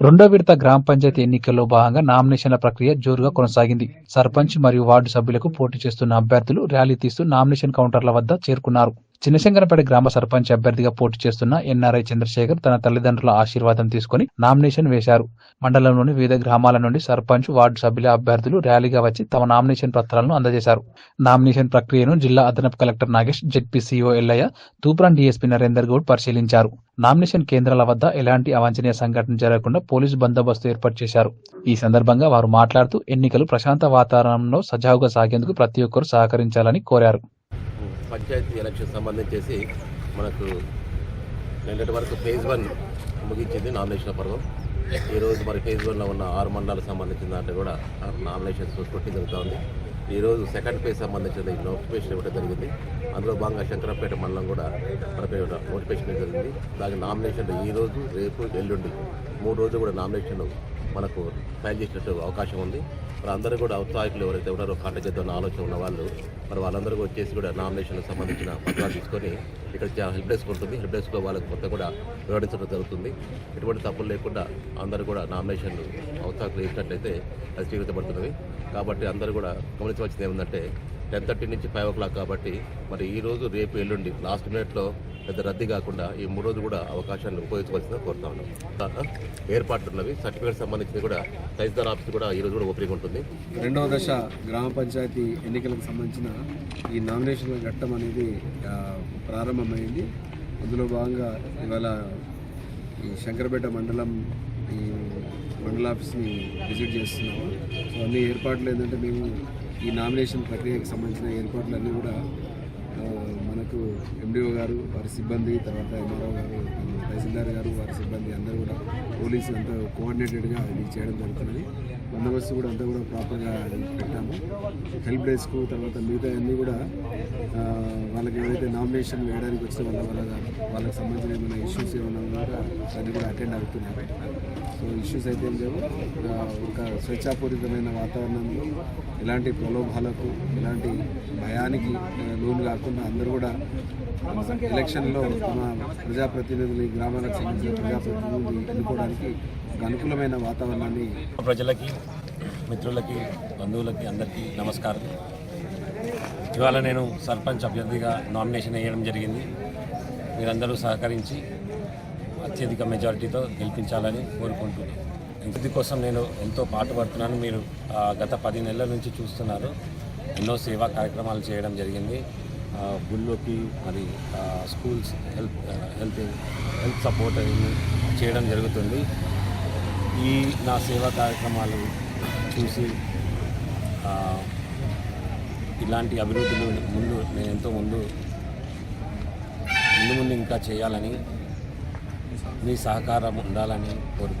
రెండో విడత గ్రామ పంచాయతీ ఎన్నికల్లో భాగంగా నామినేషన్ల ప్రక్రియ జోరుగా కొనసాగింది. సర్పంచ్ మరియు వార్డు సభ్యులకు పోటీ చేస్తున్న అభ్యర్థులు ర్యాలీ తీస్తూ నామినేషన్ కౌంటర్ల వద్ద చేరుకున్నారు. చిన్నశంకరపేట గ్రామ సర్పంచ్ అభ్యర్థిగా పోటీ చేస్తున్న ఎన్ఆర్ఐ చంద్రశేఖర్ తన తల్లిదండ్రుల ఆశీర్వాదం తీసుకుని నామినేషన్ వేశారు. మండలంలోని వివిధ గ్రామాల నుండి సర్పంచ్ వార్డు సభ్యుల అభ్యర్థులు ర్యాలీగా వచ్చి తమ నామినేషన్ పత్రాలను అందజేశారు. నామినేషన్ ప్రక్రియను జిల్లా అదనపు collector Nagesh ZPCEO Yellaiah Toopran DSP Narender Goud పరిశీలించారు. నామినేషన్ కేంద్రాల వద్ద ఎలాంటి అవాంఛనీయ సంఘటన జరగకుండా పోలీసు బందోబస్తు ఏర్పాటు చేశారు. ఈ సందర్భంగా వారు మాట్లాడుతూ ఎన్నికలు ప్రశాంత వాతావరణంలో సజావుగా సాగేందుకు ప్రతి ఒక్కరూ సహకరించాలని కోరారు. పంచాయతీ ఎలక్షన్ సంబంధించేసి మనకు నిన్నటి వరకు ఫేజ్ వన్ ముగించింది నామినేషన్ పర్వం. ఈరోజు మరి ఫేజ్ వన్లో ఉన్న ఆరు మండలాలకు సంబంధించిన దాంట్లో కూడా నామినేషన్స్ కొట్టి జరుగుతూ ఉంది ఈరోజు సెకండ్ ఫేజ్ సంబంధించిన నోటిఫికేషన్ ఇవ్వడం జరిగింది. అందులో భాగంగా శంకరంపేట మండలం కూడా మనపై నోటిఫికేషన్ జరిగింది. దానికి నామినేషన్ ఈ రోజు రేపు ఎల్లుండి మూడు రోజులు కూడా నామినేషన్లు మనకు ఫైల్ చేసినట్టు అవకాశం ఉంది. మరి అందరూ కూడా ఔత్సాహికులు ఎవరైతే ఉన్నారో కాంటాక్ట్ చేద్దామన్న ఆలోచన ఉన్న వాళ్ళు మరి వాళ్ళందరూ కూడా వచ్చేసి కూడా నామినేషన్కి సంబంధించిన పత్రాలు తీసుకొని ఇక్కడ హెల్ప్ డెస్క్ ఉంటుంది. హెల్ప్ డెస్క్లో వాళ్ళకి మొత్తం కూడా వివరించడం జరుగుతుంది. ఎటువంటి తప్పులు లేకుండా అందరూ కూడా నామినేషన్లు ఔత్సాహికులు ఇచ్చినట్లయితే అది స్వీకరించబడుతున్నవి కాబట్టి అందరూ కూడా గమనించవలసింది ఏముందంటే టెన్ థర్టీ నుంచి ఫైవ్ ఓ క్లాక్ కాబట్టి మరి ఈరోజు రేపు ఎల్లుండి లాస్ట్ మినిట్లో పెద్ద రద్దీ కాకుండా ఈ మూడు రోజులు కూడా అవకాశాన్ని ఉపయోగించుకోవాల్సిందిగా కోరుతా ఉన్నాం. ఏర్పాట్లు ఉన్నవి సర్టిఫికేట్ సంబంధించి కూడా తహసీల్దార్ ఆఫీస్ కూడా ఈ రోజు కూడా ఓపెనింగ్ ఉంటుంది. రెండవ దశ గ్రామ పంచాయతీ ఎన్నికలకు సంబంధించిన ఈ నామినేషన్ల ఘట్టం అనేది ప్రారంభమైంది. అందులో భాగంగా ఇవాళ ఈ శంకరపేట మండలం ఈ మండల ఆఫీస్ని విజిట్ చేస్తున్నాము. సో అన్ని ఏర్పాట్లు ఏంటంటే మేము ఈ నామినేషన్ ప్రక్రియకు సంబంధించిన ఏర్పాట్లన్నీ కూడా మనకు ఎండిఓ గారు వారి సిబ్బంది తర్వాత ఎంఆర్ఓ గారు తహసీల్దార్ గారు వారి సిబ్బంది అందరూ కూడా పోలీసులు అంతా కోఆర్డినేటెడ్గా ఇది చేయడం జరుగుతున్నది. బందోబస్తు కూడా అంతా కూడా ప్రాపర్గా పెట్టాము. హెల్ప్ డెస్క్ తర్వాత మిగతా అన్నీ కూడా వాళ్ళకి ఏవైతే నామినేషన్ వేయడానికి వచ్చిన వాళ్ళ వాళ్ళ వాళ్ళకి సంబంధించిన ఏమైనా ఇష్యూస్ ఏమైనా ఉన్నా దాన్ని కూడా అటెండ్ అవుతున్నారు సో ఇష్యూస్ అయితే ఏం లేవు. ఒక స్వేచ్ఛాపూరితమైన వాతావరణంలో ఎలాంటి ప్రలోభాలకు ఎలాంటి భయానికి లోన్ లోను కాకుండా అందరూ కూడా ఎలక్షన్లో మన ప్రజాప్రతినిధులు గ్రామాలకు సంబంధించిన ప్రజాప్రతినిధులు ఎన్నుకోవడానికి ఒక అనుకూలమైన వాతావరణాన్ని ప్రజలకి మిత్రులకి బంధువులకి అందరికీ నమస్కారం. ఇవాళ నేను సర్పంచ్ అభ్యర్థిగా నామినేషన్ వేయడం జరిగింది. మీరందరూ సహకరించి అత్యధిక మెజారిటీతో గెలిపించాలని కోరుకుంటున్నాను. ఇంటి కోసం నేను ఎంతో పాటుపడుతున్నాను మీరు గత పది నెలల నుంచి చూస్తున్నారు. ఎన్నో సేవా కార్యక్రమాలు చేయడం జరిగింది. గుళ్ళోకి మరి schools help health health support చేయడం జరుగుతుంది. ఈ నా సేవా కార్యక్రమాలు చూసి ఇలాంటి అభివృద్ధులు ముందు నేను ఎంతో ముందు ముందు ముందు ఇంకా చేయాలని మీ సహకారం ఉండాలని కోరు